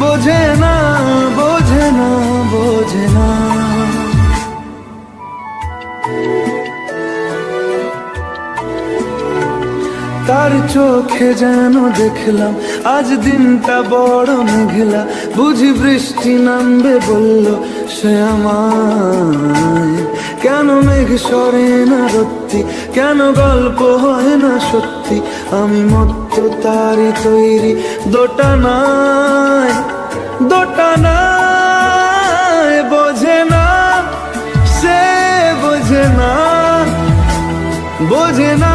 বোঝে তার চোখে যেন দেখলাম, আজ দিনটা বড় মেঘলা। বুঝি বৃষ্টি নামবে বলল, সে কেন মেঘ সরে না রত্তি? কেন গল্প হয় না সত্যি? আমি মত্ত তারি তৈরি, দোটা নাই দোটা নাই, বোঝে না, সে বোঝে না বোঝে না।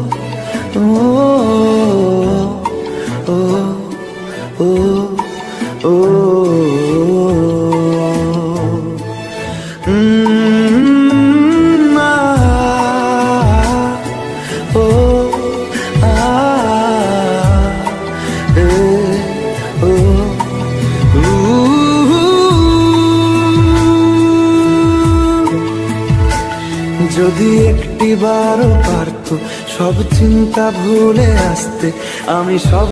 যদি একটি বারও পারত সব চিন্তা ভুলে আসতে আমি সব